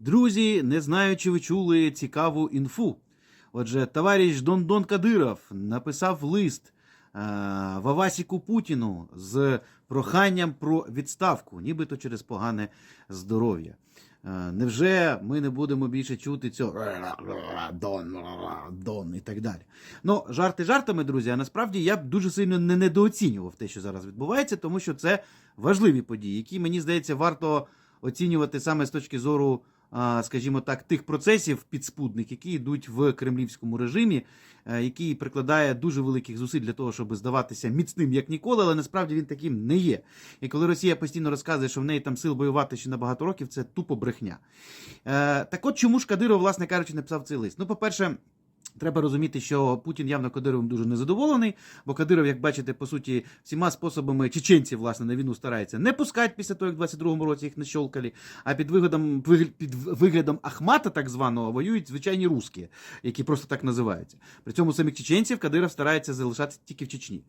Друзі, не знаю, чи ви чули цікаву інфу. Отже, товариш Дондон Кадиров написав лист е, Вавасіку Путіну з проханням про відставку, нібито через погане здоров'я. Е, Невже ми не будемо більше чути цього Дон, Дон і так далі? Ну, жарти жартами, друзі, а насправді я б дуже сильно не недооцінював те, що зараз відбувається, тому що це важливі події, які, мені здається, варто оцінювати саме з точки зору, скажімо так, тих процесів підспудних, які йдуть в кремлівському режимі, е, який прикладає дуже великих зусиль для того, щоб здаватися міцним як ніколи, але насправді він таким не є. І коли Росія постійно розказує, що в неї там сил воювати ще на багато років, це тупо брехня. Е, так от чому ж Кадиров, власне кажучи, написав цей лист? Ну, по-перше, Треба розуміти, що Путін явно Кадировим дуже незадоволений, бо Кадиров, як бачите, по суті, всіма способами чеченців, власне, на війну старається не пускати після того, як в 22-му році їх не щолкали, а під виглядом, під виглядом Ахмата, так званого, воюють звичайні русські, які просто так називаються. При цьому самих чеченців Кадиров старається залишати тільки в Чечні.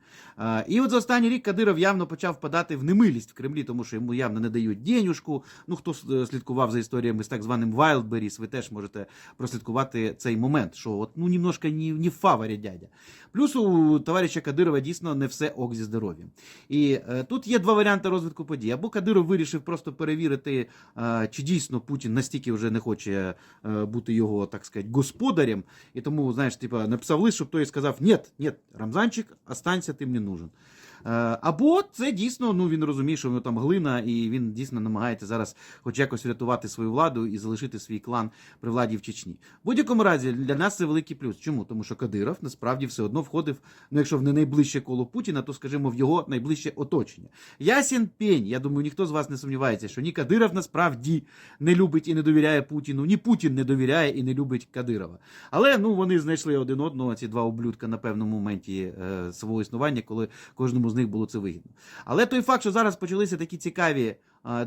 І от за останній рік Кадиров явно почав впадати в немилість в Кремлі, тому що йому явно не дають денюжку. Ну, хто е, слідкував за історіями з так званим Wildberries, ви теж можете прослідкувати цей момент, що от, ну, немножко не, не в фаворі дядя. Плюс у товариша Кадирова дійсно не все ок зі здоров'ям. І е, тут є два варіанти розвитку подій. Або Кадиров вирішив просто перевірити, е, чи дійсно Путін настільки вже не хоче е, бути його, так сказати, господарем, і тому, знаєш, типа, написав лист, щоб той сказав: Ні, ні, Рамзанчик, останься, ти мені нужен. Е, Або це дійсно, ну він розуміє, що в нього там глина, і він дійсно намагається зараз хоч якось врятувати свою владу і залишити свій клан при владі в Чечні. В будь-якому разі для нас це великий плюс. Чому? Тому що Кадиров насправді все одно входив, ну якщо в не найближче коло Путіна, то скажімо в його найближче оточення. Ясен пень. Я думаю, ніхто з вас не сумнівається, що ні Кадиров насправді не любить і не довіряє Путіну, ні Путін не довіряє і не любить Кадирова. Але ну вони знайшли один одного, ці два ублюдка на певному моменті е, свого існування, коли кожному з них було це вигідно. Але той факт, що зараз почалися такі цікаві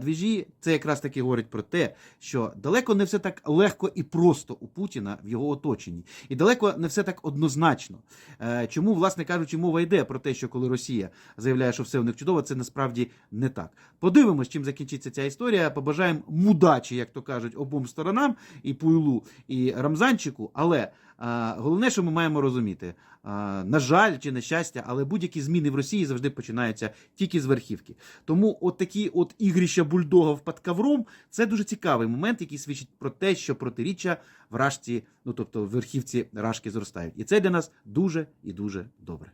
двіжі, це якраз таки говорить про те, що далеко не все так легко і просто у Путіна в його оточенні, і далеко не все так однозначно. Е, Чому, власне кажучи, мова йде про те, що коли Росія заявляє, що все в них чудово, це насправді не так. Подивимось, чим закінчиться ця історія. Побажаємо мудачі, як то кажуть, обом сторонам, і Пуйлу, і Рамзанчику. Але головне, що ми маємо розуміти, на жаль, чи на щастя, але будь-які зміни в Росії завжди починаються тільки з верхівки. Тому от такі от ігрища бульдогов під ковром це дуже цікавий момент, який свідчить про те, що протиріччя в ну тобто верхівці рашки зростають. І це для нас дуже і дуже добре.